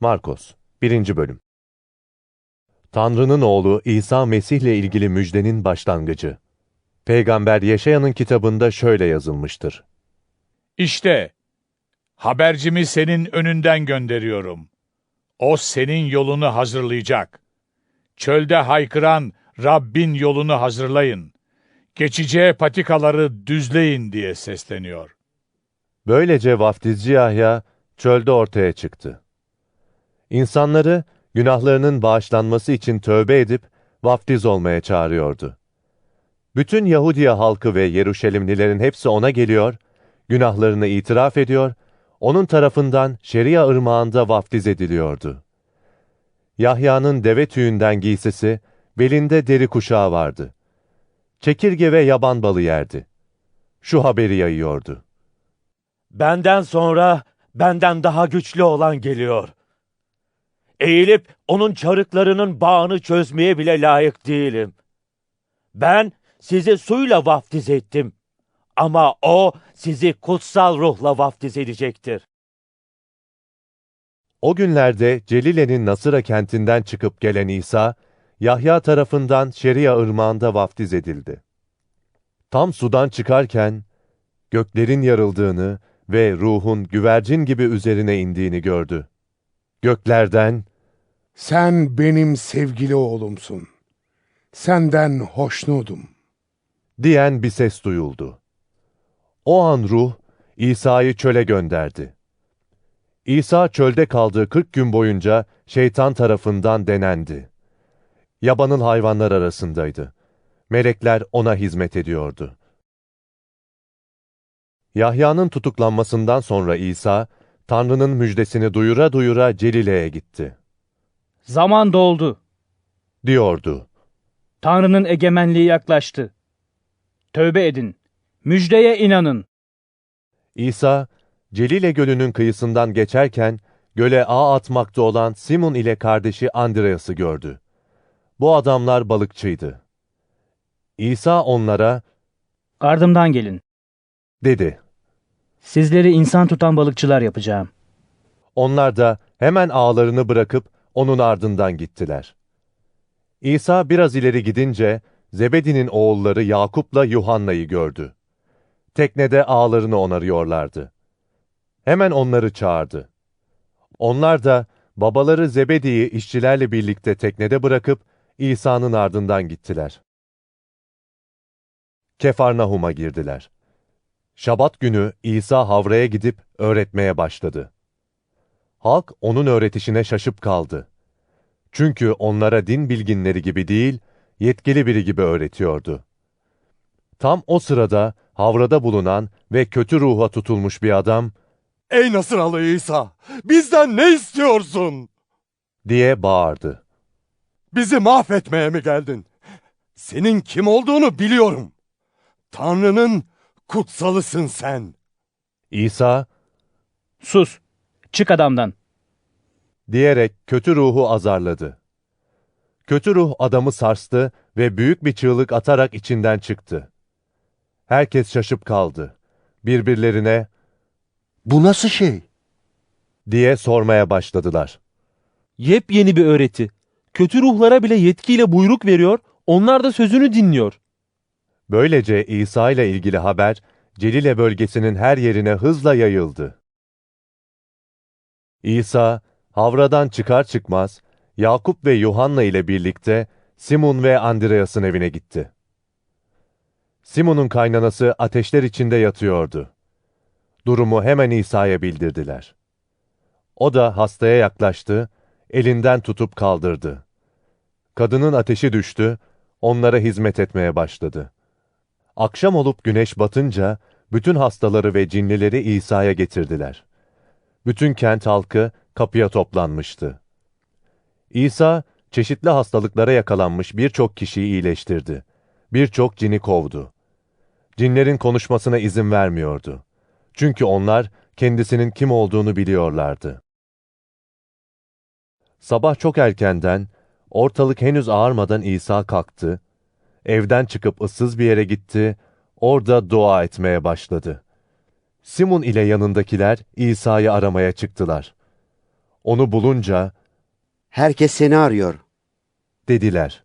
Markos 1. Bölüm Tanrı'nın oğlu İsa Mesih ile ilgili müjdenin başlangıcı. Peygamber Yeşaya'nın kitabında şöyle yazılmıştır. İşte, habercimi senin önünden gönderiyorum. O senin yolunu hazırlayacak. Çölde haykıran Rabbin yolunu hazırlayın. Geçeceği patikaları düzleyin diye sesleniyor. Böylece vaftizci Yahya çölde ortaya çıktı. İnsanları günahlarının bağışlanması için tövbe edip vaftiz olmaya çağırıyordu. Bütün Yahudiye halkı ve Yeruşalimlilerin hepsi ona geliyor, günahlarını itiraf ediyor, onun tarafından Şeria ırmağında vaftiz ediliyordu. Yahya'nın deve tüyünden giysisi, belinde deri kuşağı vardı. Çekirge ve yaban balı yerdi. Şu haberi yayıyordu. Benden sonra benden daha güçlü olan geliyor. Eğilip onun çarıklarının bağını çözmeye bile layık değilim. Ben sizi suyla vaftiz ettim. Ama o sizi kutsal ruhla vaftiz edecektir. O günlerde Celile'nin Nasıra kentinden çıkıp gelen İsa, Yahya tarafından Şeria ırmağında vaftiz edildi. Tam sudan çıkarken, göklerin yarıldığını ve ruhun güvercin gibi üzerine indiğini gördü. Göklerden, Sen benim sevgili oğlumsun. Senden hoşnutum. diyen bir ses duyuldu. O an ruh, İsa'yı çöle gönderdi. İsa çölde kaldığı 40 gün boyunca şeytan tarafından denendi. Yabanın hayvanlar arasındaydı. Melekler ona hizmet ediyordu. Yahya'nın tutuklanmasından sonra İsa, Tanrı'nın müjdesini duyura duyura Celile'ye gitti. Zaman doldu. Diyordu. Tanrı'nın egemenliği yaklaştı. Tövbe edin. Müjdeye inanın. İsa, Celile Gölü'nün kıyısından geçerken, göle ağ atmakta olan Simon ile kardeşi Andreas'ı gördü. Bu adamlar balıkçıydı. İsa onlara, Ardımdan gelin. dedi. Sizleri insan tutan balıkçılar yapacağım. Onlar da hemen ağlarını bırakıp onun ardından gittiler. İsa biraz ileri gidince Zebedi'nin oğulları Yakup'la Yuhanna'yı gördü. Teknede ağlarını onarıyorlardı. Hemen onları çağırdı. Onlar da babaları Zebedi'yi işçilerle birlikte teknede bırakıp İsa'nın ardından gittiler. Kefarnahum'a girdiler. Şabat günü İsa havraya gidip öğretmeye başladı. Halk onun öğretişine şaşıp kaldı. Çünkü onlara din bilginleri gibi değil, yetkili biri gibi öğretiyordu. Tam o sırada havrada bulunan ve kötü ruha tutulmuş bir adam Ey Nasıralı İsa! Bizden ne istiyorsun? diye bağırdı. Bizi mahvetmeye mi geldin? Senin kim olduğunu biliyorum. Tanrı'nın kutsalısın sen. İsa Sus. Çık adamdan. diyerek kötü ruhu azarladı. Kötü ruh adamı sarstı ve büyük bir çığlık atarak içinden çıktı. Herkes şaşıp kaldı. Birbirlerine Bu nasıl şey? diye sormaya başladılar. Yepyeni bir öğreti. Kötü ruhlara bile yetkiyle buyruk veriyor, onlar da sözünü dinliyor. Böylece İsa ile ilgili haber Celile bölgesinin her yerine hızla yayıldı. İsa, havradan çıkar çıkmaz, Yakup ve Yuhanna ile birlikte Simon ve Andreas'ın evine gitti. Simon'un kaynanası ateşler içinde yatıyordu. Durumu hemen İsa'ya bildirdiler. O da hastaya yaklaştı, elinden tutup kaldırdı. Kadının ateşi düştü, onlara hizmet etmeye başladı. Akşam olup güneş batınca bütün hastaları ve cinlileri İsa'ya getirdiler. Bütün kent halkı kapıya toplanmıştı. İsa çeşitli hastalıklara yakalanmış birçok kişiyi iyileştirdi. Birçok cini kovdu. Cinlerin konuşmasına izin vermiyordu. Çünkü onlar kendisinin kim olduğunu biliyorlardı. Sabah çok erkenden, ortalık henüz ağarmadan İsa kalktı, evden çıkıp ıssız bir yere gitti, orada dua etmeye başladı. Simon ile yanındakiler İsa'yı aramaya çıktılar. onu bulunca Herkes seni arıyor. dediler.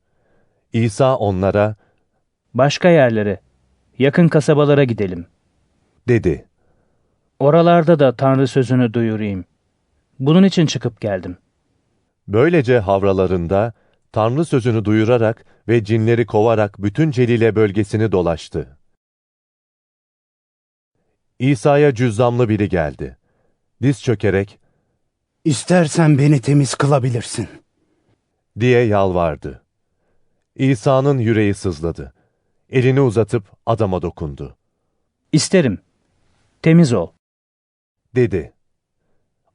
İsa onlara Başka yerlere, yakın kasabalara gidelim. dedi. Oralarda da Tanrı sözünü duyurayım. Bunun için çıkıp geldim. Böylece havralarında Tanrı sözünü duyurarak ve cinleri kovarak bütün Celile bölgesini dolaştı. İsa'ya cüzzamlı biri geldi. Diz çökerek İstersen beni temiz kılabilirsin. diye yalvardı. İsa'nın yüreği sızladı. Elini uzatıp adama dokundu. İsterim. Temiz ol. Dedi.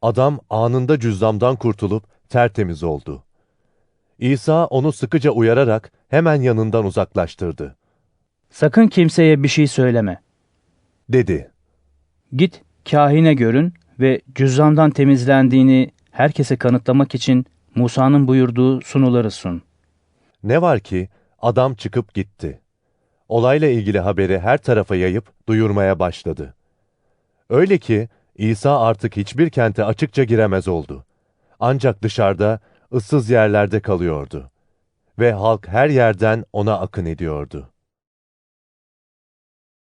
Adam anında cüzzamdan kurtulup tertemiz oldu. İsa onu sıkıca uyararak hemen yanından uzaklaştırdı. Sakın kimseye bir şey söyleme. Dedi. Git kahine görün ve cüzzamdan temizlendiğini herkese kanıtlamak için Musa'nın buyurduğu sunuları sun. Ne var ki adam çıkıp gitti. Olayla ilgili haberi her tarafa yayıp duyurmaya başladı. Öyle ki İsa artık hiçbir kente açıkça giremez oldu. Ancak dışarıda, ıssız yerlerde kalıyordu. Ve halk her yerden ona akın ediyordu.